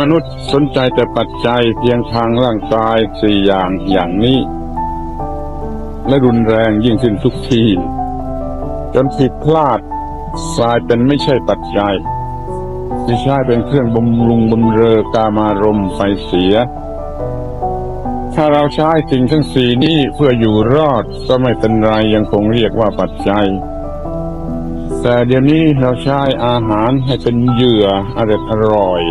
มนุษย์สนใจแต่ปัจจัยเพียงทางร่างกายสี่อย่างอย่างนี้ และรุนแรงยิ่งขึ้นทุกที จนผิดพลาดกลายเป็นไม่ใช่ปัจจัยที่ใช้เป็นเครื่องบำรุงบำเรอกามารมไปเสีย ถ้าเราใช้สิ่งทั้งสี่นี้เพื่ออยู่รอดก็ไม่เป็นไรยังคงเรียกว่าปัจจัยแต่เดี๋ยวนี้เราใช้อาหารให้เป็นเหยื่ออร่อย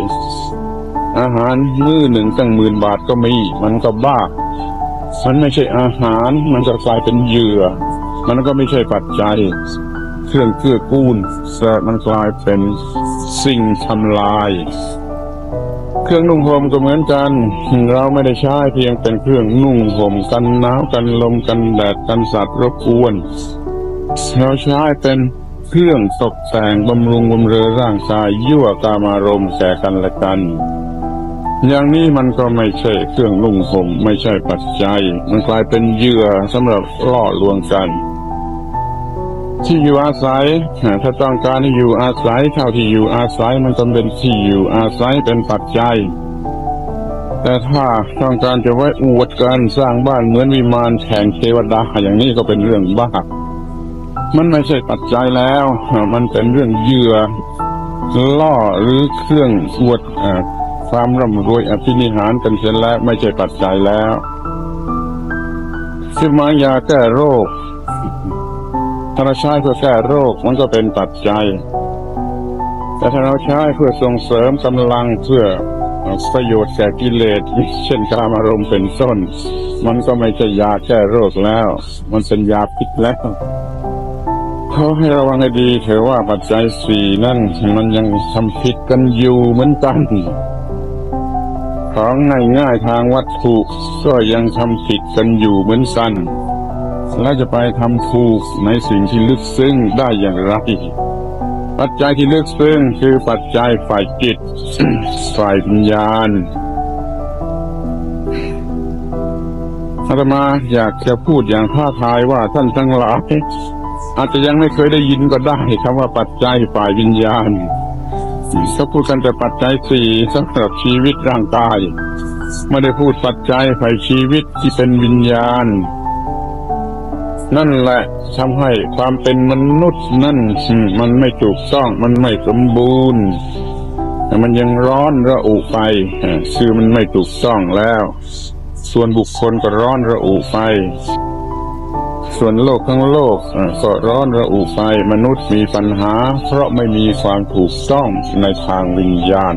อาหารมื้อหนึ่งตั้งหมื่นบาทก็มี มันก็บ้า มันไม่ใช่อาหาร มันก็กลายเป็นเหยื่อ มันก็ไม่ใช่ปัจจัย เครื่องเกื้อกูลแต่มันกลายเป็นสิ่งทำลาย เครื่องนุ่งห่มก็เหมือนกัน เราไม่ได้ใช้เพียงเป็นเครื่องนุ่งห่มกันหนาวกันลมกันแดดกันสัตว์รบกวนเราใช้เป็นเครื่องตกแต่งบำรุงบำเรอร่างกายยั่วกามารมณ์แก่กันและกัน อย่างนี้มันก็ไม่ใช่เครื่องนุ่งห่มไม่ใช่ปัจจัย มันกลายเป็นเหยื่อสำหรับล่อลวงกัน ที่อยู่อาศัย ถ้าต้องการให้อยู่อาศัยเท่าที่อยู่อาศัยมันก็เป็นที่อยู่อาศัยเป็นปัจจัย แต่ถ้าต้องการจะไว้อวดกันสร้างบ้านเหมือนวิมานแข่งเทวดาอย่างนี้ก็เป็นเรื่องบ้ามันไม่ใช่ปัจจัยแล้ว มันเป็นเรื่องเหยื่อล่อหรือเครื่องอวดอ ความร่ำรวยอภินิหารกันเสร็จแล้วไม่ใช่ปัจจัยแล้วที่มายาแก้โรคถ้าเราใช้เพื่อแก้โรคมันก็เป็นปัจจัย แต่ถ้าเราใช้เพื่อส่งเสริมกำลังเพื่อประโยชน์แก่กิเลสเช่นกามารมณ์เป็นต้น มันก็ไม่ใช่ยาแก้โรคแล้ว มันเป็นยาพิษแล้วเขาให้ระวังให้ดีเถอะว่าปัจจัยสี่นั่นมันยังทำผิดกันอยู่เหมือนกัน ของง่ายๆทางวัตถุก็ยังทำผิดกันอยู่เหมือนกันแล้วจะไปทำถูกในสิ่งที่ลึกซึ้งได้อย่างไร ปัจจัยที่ลึกซึ้งคือปัจจัยฝ่ายจิต ฝ่ายวิญญาณอาตมาอยากจะพูดอย่างท้าทายว่าท่านทั้งหลายอาจจะยังไม่เคยได้ยินก็ได้คำว่าปัจจัยฝ่ายวิญญาณ เขาพูดกันแต่ปัจจัยสี่สำหรับชีวิตร่างกาย ไม่ได้พูดปัจจัยฝ่ายชีวิตที่เป็นวิญญาณ นั่นแหละทำให้ความเป็นมนุษย์นั่นมันไม่ถูกต้องมันไม่สมบูรณ์มันยังร้อนระอุไปอ่าคือมันไม่ถูกต้องแล้ว ส่วนบุคคลก็ร้อนระอุไป ส่วนโลกทั้งโลกก็ร้อนระอุไปมนุษย์มีปัญหา เพราะไม่มีความถูกต้องในทางวิญญาณ